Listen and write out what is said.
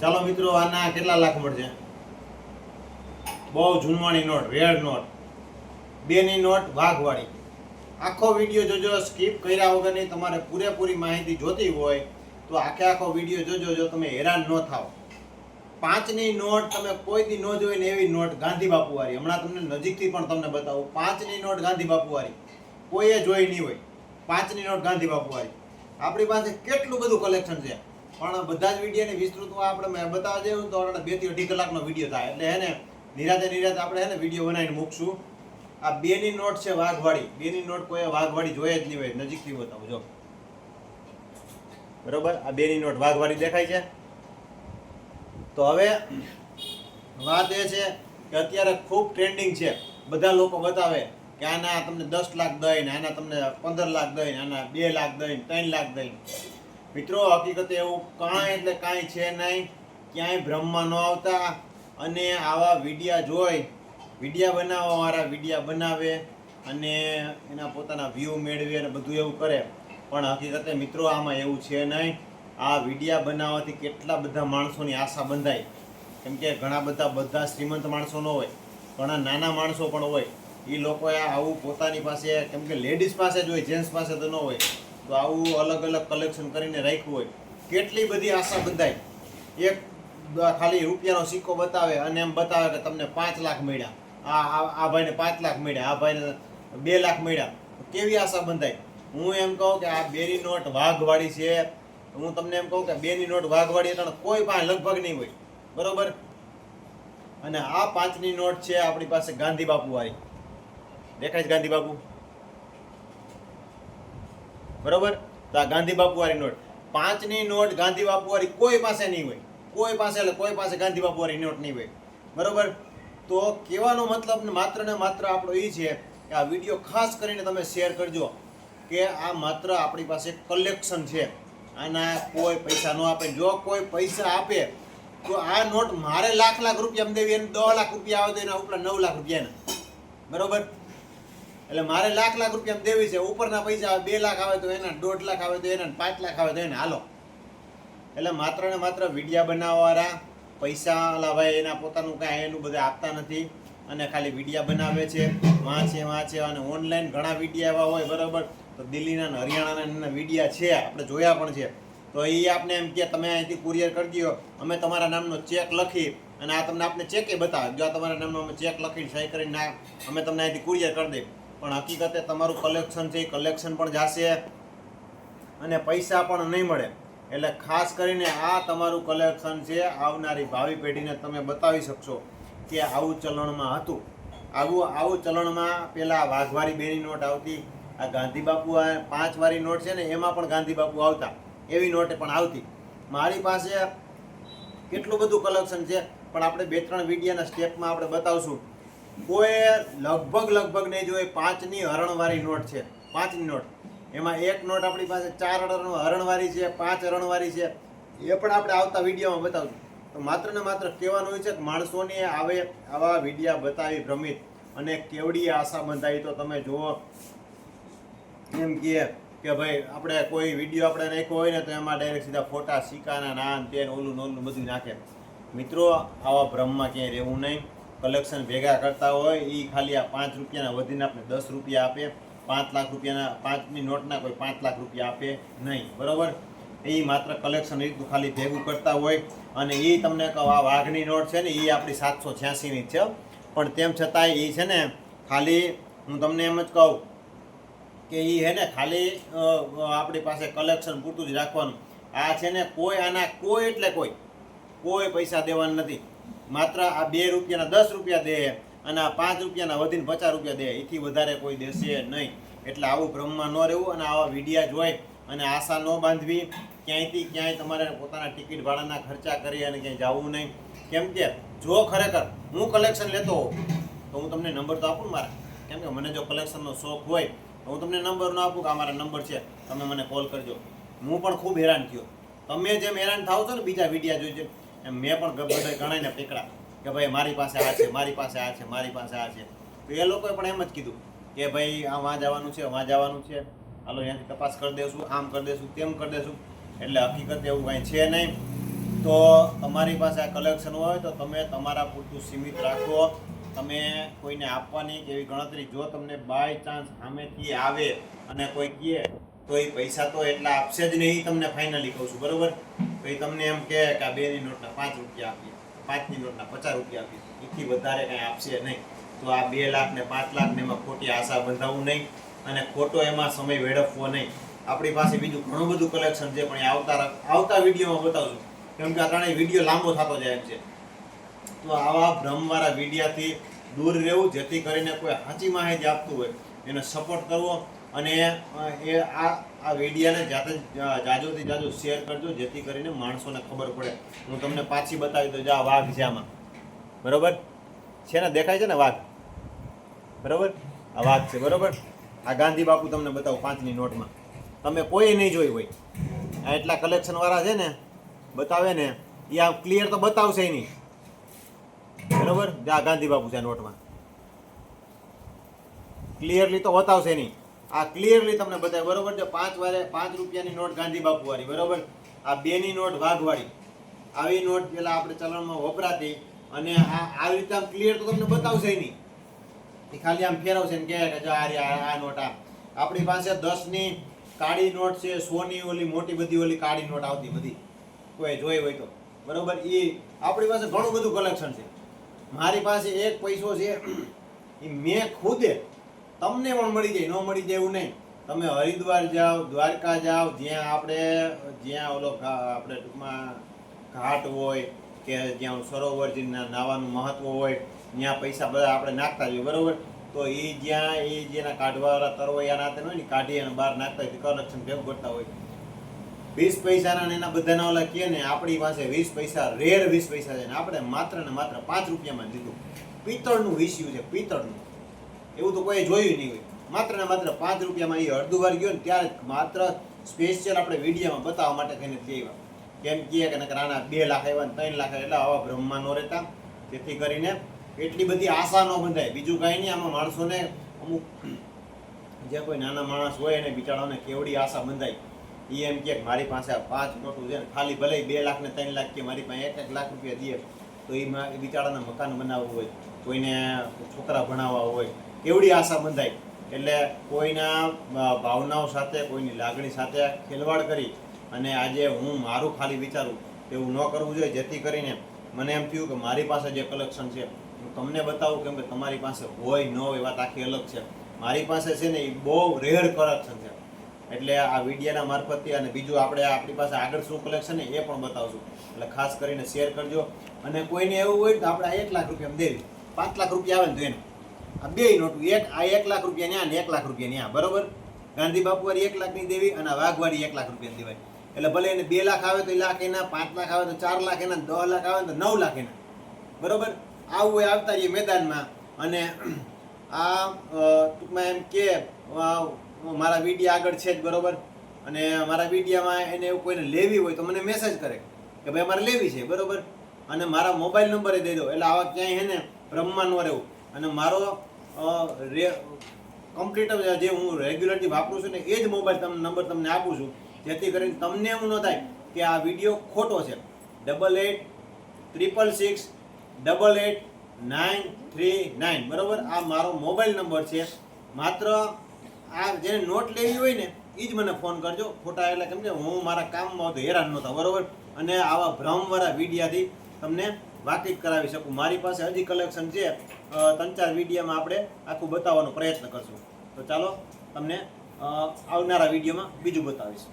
ચાલો મિત્રો, આના કેટલા લાખ મળશે? બહુ જૂનવાણી નોટ, રેડ નોટ. બેની નોટ વાઘવાળી. આખો વીડિયો જોજો, સ્કીપ કર્યા વગરની તમારે પૂરેપૂરી માહિતી જોતી હોય, તો આખે આખો વીડિયો જોજો, જો તમે હેરાન ન થાઓ. પાંચની નોટ તમે કોઈથી ન જોઈ ને એવી નોટ ગાંધી બાપુવાળી. હમણાં તમને નજીકથી પણ તમને બતાવું. પાંચની નોટ ગાંધી બાપુવાળી. કોઈએ જોઈ નહીં હોય. પાંચની નોટ ગાંધી બાપુવારી આપણી પાસે કેટલું બધું કલેક્શન છે? પણ બધા જ વિડીયોની વિસ્તૃતમાં આપણે બતાવવા જઈએ તો બેથી અઢી કલાકનો વીડિયો થાય. એટલે હે ને, નિરાતે નિરાતે આપણે હે ને વીડિયો બનાવીને મૂકશું. આ બેની નોટ છે વાઘવાળી. બેની નોટ કોઈ વાઘવાળી જોઈએ જ નહીં હોય, નજીકથી બતાવું, જો. બરોબર? આ બેની નોટ વાઘવાળી દેખાય છે? તો હવે વાત એ છે કે અત્યારે ખૂબ ટ્રેન્ડિંગ છે. બધા લોકો બતાવે કે આના તમને દસ લાખ દઈને આના તમને પંદર લાખ દઈને આના બે લાખ દઈને ત્રણ લાખ દઈને મિત્રો, હકીકતે એવું કાંઈ એટલે કાંઈ છે નહીં. ક્યાંય ભ્રમમાં ન આવતા અને આવા વિડિયા જોઈ, વિડિયા બનાવવાવાળા વિડિયા બનાવે અને એના પોતાના વ્યૂ મેળવે અને બધું એવું કરે. પણ હકીકતે મિત્રો, આમાં એવું છે નહીં. આ વિડિયા બનાવવાથી કેટલા બધા માણસોની આશા બંધાય. કેમ કે ઘણા બધા બધા શ્રીમંત માણસો ન હોય, ઘણા નાના માણસો પણ હોય. એ લોકોએ આવું પોતાની પાસે, કેમ કે લેડીઝ પાસે જ હોય જેન્ટ્સ પાસે તો ન હોય. તો આવું અલગ અલગ કલેક્શન કરીને રાખ્યું હોય. કેટલી બધી આશા બંધાય? એક ખાલી રૂપિયાનો સિક્કો બતાવે અને એમ બતાવે કે તમને પાંચ લાખ મળ્યા. આ આ- ભાઈને પાંચ લાખ મળ્યા, આ ભાઈને બે લાખ મળ્યા. કેવી આશા બંધાય? હું એમ કહું કે આ બેની નોટ વાઘવાળી છે. હું તમને એમ કહું કે બેની નોટ વાઘવાળી એટલે કોઈ પાસે લગભગ નહીં હોય. બરોબર? અને આ પાંચની નોટ છે આપણી પાસે ગાંધી બાપુ વાળી દેખાય છે ગાંધી બાપુ? બરોબર? તો આ ગાંધી બાપુવાળી નોટ. પાંચની નોટ ગાંધી બાપુવાળી કોઈ પાસે નહીં હોય. કોઈ પાસે એટલે કોઈ પાસે ગાંધી બાપુવાળી નોટ નહીં હોય. બરોબર? તો કહેવાનો મતલબ માત્ર ને માત્ર આપણો એ છે કે આ વીડિયો ખાસ કરીને તમે શેર કરજો કે આ માત્ર આપણી પાસે કલેક્શન છે. આના કોઈ પૈસા ન આપે. જો કોઈ પૈસા આપે, તો આ નોટ મારે લાખ લાખ રૂપિયા દેવી એને દસ લાખ રૂપિયા આવે તો એના ઉપર નવ લાખ રૂપિયા બરોબર? એટલે મારે લાખ લાખ રૂપિયા દેવી છે. ઉપરના પૈસા આવે, બે લાખ આવે તો એના, દોઢ લાખ આવે તો એના પાંચ લાખ આવે તો એને. હાલો. એટલે માત્ર ને માત્ર વિડીયા બનાવવાવાળા, પૈસા ભાઈ એના પોતાનું કાંઈ એનું બધા આપતા નથી. અને ખાલી વિડીયા બનાવે છે, વાંચે વાંચે અને ઓનલાઈન ઘણા વિડીયા એવા હોય, બરાબર? તો દિલ્હીના ને હરિયાણાના વિડીયા છે, આપણે જોયા પણ છે. તો એ આપને એમ કે, તમે અહીંથી કુરિયર કરી દો અમે તમારા નામનો ચેક લખી અને આ તમને આપણે ચેકે બતાવે. જો આ તમારા નામનો અમે ચેક લખીને સહી કરીને અમે તમને અહીંથી કુરિયર કરી દઈએ. પણ હકીકતે તમારું કલેક્શન છે એ કલેક્શન પણ જાશે અને પૈસા પણ નહીં મળે. એટલે ખાસ કરીને આ તમારું કલેક્શન છે, આવનારી ભાવિ પેઢીને તમે બતાવી શકશો કે આવું ચલણમાં હતું. આવું આવું ચલણમાં પેલા વાઘવારી બેની નોટ આવતી, આ ગાંધી બાપુ આ પાંચ વાળી નોટ છે ને, એમાં પણ ગાંધી બાપુ આવતા. એવી નોટ પણ આવતી. મારી પાસે કેટલું બધું કલેક્શન છે, પણ આપણે બે ત્રણ વિડીયાના સ્ટેપમાં આપણે બતાવશું. કોઈ લગભગ લગભગ નહીં જોઈએ, પાંચની હરણવાળી નોટ છે, પાંચની નોટ. એમાં એક નોટ આપણી પાસે, ચાર હરણ હરણવાળી છે, પાંચ હરણવાળી છે. એ પણ આપણે આવતા વિડીયોમાં બતાવશું. તો માત્ર ને માત્ર કહેવાનું હોય છે કે માણસોને આવે આવા વિડીયા બતાવી ભ્રમિત અને કેવડી આશા બંધાવી તો તમે જુઓ. એમ કહે કે ભાઈ, આપણે કોઈ વીડિયો આપણે નાખ્યો હોય ને તો એમાં ડાયરેક્ટ સીધા ફોટા સિક્કાના નાન, તેન, ઓલું નોલું બધું નાખે. મિત્રો, આવા ભ્રમમાં ક્યાંય રહેવું નહીં. કલેક્શન ભેગા કરતા હોય એ ખાલી આ પાંચ રૂપિયાના વધીને આપણે દસ રૂપિયા આપે. પાંચ લાખ રૂપિયાના પાંચની નોટના કોઈ પાંચ લાખ રૂપિયા આપે નહીં, બરાબર? એ માત્ર કલેક્શન રીતનું ખાલી ભેગું કરતા હોય. અને એ તમને કહો, આ વાઘની નોટ છે ને એ આપણી સાતસો છ્યાસીની છે. પણ તેમ છતાંય એ છે ને, ખાલી, હું તમને એમ જ કહું કે એ હે ને, ખાલી આપણી પાસે કલેક્શન પૂરતું જ રાખવાનું. આ છે ને, કોઈ આના કોઈ એટલે કોઈ કોઈ પૈસા દેવાના નથી. માત્ર આ બે રૂપિયાના દસ રૂપિયા દે અને આ પાંચ રૂપિયાના વધીને પચાસ રૂપિયા દે. એથી વધારે કોઈ દેશે નહીં. એટલે આવું ભ્રમમાં ન રહેવું અને આવા વિડીયા જોઈ અને આશા ન બાંધવી. ક્યાંયથી ક્યાંય તમારે પોતાના ટિકિટ ભાડાના ખર્ચા કરી અને ક્યાંય જવું નહીં. કેમ કે જો ખરેખર હું કલેક્શન લેતો હોઉં, તો હું તમને નંબર તો આપું મારા. કેમ કે મને જો કલેક્શનનો શોખ હોય, તો હું તમને નંબર ન આપું કે આ મારા નંબર છે. તમે મને કોલ કરજો. હું પણ ખૂબ હેરાન થયો. તમે જેમ હેરાન થાવ છો ને, બીજા વિડીયા જોઈ એમ મેં પણ બધા ગણાઈને પીકડા કે ભાઈ મારી પાસે આ છે, મારી પાસે આ છે, મારી પાસે આ છે. તો એ લોકોએ પણ એમ જ કીધું કે ભાઈ આ વાં જવાનું છે વાં જવાનું છે. હાલો, અહીંયાથી તપાસ કરી દેશું, આમ કરી દેશું, તેમ કરી દેશું. એટલે હકીકત એવું કાંઈ છે નહીં. તો તમારી પાસે આ કલેક્શન હોય તો તમે તમારા પૂરતું સીમિત રાખો. તમે કોઈને આપવાની એવી ગણતરી જો તમને બાય ચાન્સ સામેથી આવે અને કોઈ કહે, તો એ પૈસા તો એટલા આપશે જ નહીં તમને ફાઇનલી કહું છું. બરોબર? તો એ તમને એમ કે આ બેની નોટના પાંચ રૂપિયા આપીએ. પાંચની નોટના પચાસ રૂપિયા આપીએ. એથી વધારે કાંઈ આપશે નહીં. તો આ બે લાખ ને પાંચ લાખ ને એમાં ખોટી આશા બંધાવવું નહીં અને ખોટો એમાં સમય વેડફવો નહીં. આપણી પાસે બીજું ઘણું બધું કલેક્શન છે, પણ એ આવતા આવતા વિડીયોમાં બતાવશું કેમ કે આ ત્રણેય વીડિયો લાંબો થતો જાય એમ છે. તો આવા ભ્રમવાળા વિડીયાથી દૂર રહેવું, જેથી કરીને કોઈ સાચી માહિતી આપતું હોય, એને સપોર્ટ કરવો અને એ આ આ વિડીયાને જાતે જાજોથી જાજો શેર કરજો, જેથી કરીને માણસોને ખબર પડે. હું તમને પાછી બતાવી દઉં, જા વાઘ છે આમાં. બરોબર? છે ને? દેખાય છે ને વાઘ? બરોબર? આ વાઘ છે, બરોબર? આ ગાંધી બાપુ તમને બતાવું પાંચની નોટમાં. તમે કોઈ નહીં જોઈ હોય. આ એટલા કલેક્શનવાળા છે ને, બતાવે ને એ આ ક્લિયર તો બતાવશે નહીં. બરોબર? આ ગાંધી બાપુ છે નોટમાં. ક્લિયરલી તો બતાવશે નહીં. આ ક્લિયરલી તમને બતાવે, બરોબર છે? પાંચ વારે પાંચ રૂપિયાની નોટ ગાંધી બાપુ વાળી બરોબર? આ બેની નોટ વાઘવાળી. આવી નોટ પેલા આપણે ચલણમાં વપરાતી અને આ આવી રીતે આમ ક્લિયર તો તમને બતાવશે નહીં. એ ખાલી આમ ફેરવશે ને કે જો આ આ નોટ આ. આપણી પાસે દસની કાળી નોટ છે, સોની ઓલી, મોટી બધી ઓલી કાળી નોટ આવતી બધી. કોઈ જોઈ હોય તો. બરોબર? એ આપણી પાસે ઘણું બધું કલેક્શન છે. મારી પાસે એક પૈસો છે એ મેં ખુદે તમને પણ મળી જાય, ન મળી જાય એવું નહીં. તમે હરિદ્વાર જાઓ, દ્વારકા જાઓ, જ્યાં આપણે, જ્યાં ઓલો આપણે ટૂંકમાં ઘાટ હોય કે જ્યાં સરોવર જે ના- મહત્વ હોય, ત્યાં પૈસા બધા આપણે નાખતા જોઈએ, બરોબર? તો એ જ્યાં, એ જેના કાઢવાવાળા તરવૈયા નાતે હોય ને કાઢી અને બહાર નાખતા હોય કલેક્શન ભેગું કરતા હોય. વીસ પૈસાના એના બધાના ઓલા કહે ને, આપણી પાસે વીસ પૈસા, રેર વીસ પૈસા છે ને, આપણે માત્ર ને માત્ર પાંચ રૂપિયામાં લીધું. પિત્તળનું વિસ્યું છે, પિત્તળનું. એવું તો કોઈ જોયું નહીં હોય. માત્ર ને માત્ર પાંચ રૂપિયામાં એ અડધું વાર ગયો ને ત્યારે માત્ર સ્પેશિયલ આપણે વિડીયામાં બતાવવા માટે થઈને લઈ કેમ કહે કે નકર બે લાખ આવ્યા ત્રણ લાખ આવ્યા, એટલે આવા બ્રહ્મા ન રહેતા. જેથી કરીને એટલી બધી આશા ન બંધાય. બીજું કાંઈ નહીં, આમાં માણસોને અમુક જે કોઈ નાના માણસ હોય એને બિચારાને કેવડી આશા બંધાય. એ એમ કે મારી પાસે આ પાંચ નોટું છે ખાલી ભલે બે લાખ ને ત્રણ લાખ કે મારી પાસે એક એક લાખ રૂપિયા દે, તો એ બિચારાને મકાન બનાવવું હોય, કોઈને છોકરા ભણાવવા હોય કેવડી આશા બંધાય એટલે કોઈના ભાવનાઓ સાથે, કોઈની લાગણી સાથે ખેલવાડ કરી અને આજે હું મારું ખાલી વિચારું એવું ન કરવું જોઈએ. જેથી કરીને મને એમ થયું કે મારી પાસે જે કલેક્શન છે, હું તમને બતાવું કેમ કે તમારી પાસે હોય, ન હોય વાત આખી અલગ છે. મારી પાસે છે ને એ બહુ રેર કલેક્શન છે. એટલે આ વિડીયાના મારફતથી અને બીજું આપણે આપણી પાસે આગળ શું કલેક્શન એ પણ બતાવશું. એટલે ખાસ કરીને શેર કરજો. અને કોઈને એવું હોય તો આપણે એક લાખ રૂપિયામાં દેવી પાંચ લાખ રૂપિયા આવે ને તો એનું. આ બે નોટું, એક આ એક લાખ રૂપિયા ન્યા ને એક લાખ રૂપિયા આ, બરોબર? ગાંધી બાપુ વાળી એક લાખની દેવી અને આ વાઘવાળી એક લાખ રૂપિયા દેવાય. એટલે ભલે એને બે લાખ આવે તો એ લાખ એના, પાંચ લાખ આવે તો ચાર લાખ એના, દસ લાખ આવે તો નવ લાખ એના. બરોબર? આવું હોય આવતા રહીએ મેદાનમાં. અને આ ટૂંકમાં એમ કે મારા વીડિયો આગળ છે જ, બરોબર? અને મારા વિડીયામાં એને એવું કોઈને લેવી હોય તો મને મેસેજ કરે કે ભાઈ અમારે લેવી છે. બરોબર? અને મારા મોબાઈલ નંબરે દઈ દો. એટલે આવા ક્યાંય હે ને બ્રહ્મા રહેવું. અને મારો કમ્પ્લીટ જે હું રેગ્યુલરથી વાપરું છું ને એ જ મોબાઈલ તમને નંબર તમને આપું છું. જેથી કરીને તમને એવું ન થાય કે આ વીડિયો ખોટો છે. Double eight triple six double eight nine three nine બરાબર? આ મારો મોબાઈલ નંબર છે. માત્ર આ જેને નોટ લેવી હોય ને એ જ મને ફોન કરજો. ખોટા એટલે કેમ કે હું મારા કામમાં તો હેરાન નહોતા બરાબર? અને આવા ભ્રમવાળા વિડીયાથી તમને વાકેફ કરાવી શકું. મારી પાસે હજી કલેક્શન છે. ત્રણ ચાર વિડીયોમાં આપણે આખું બતાવવાનો પ્રયત્ન કરશું. તો ચાલો તમને આવનારા વિડીયોમાં બીજું બતાવીશ.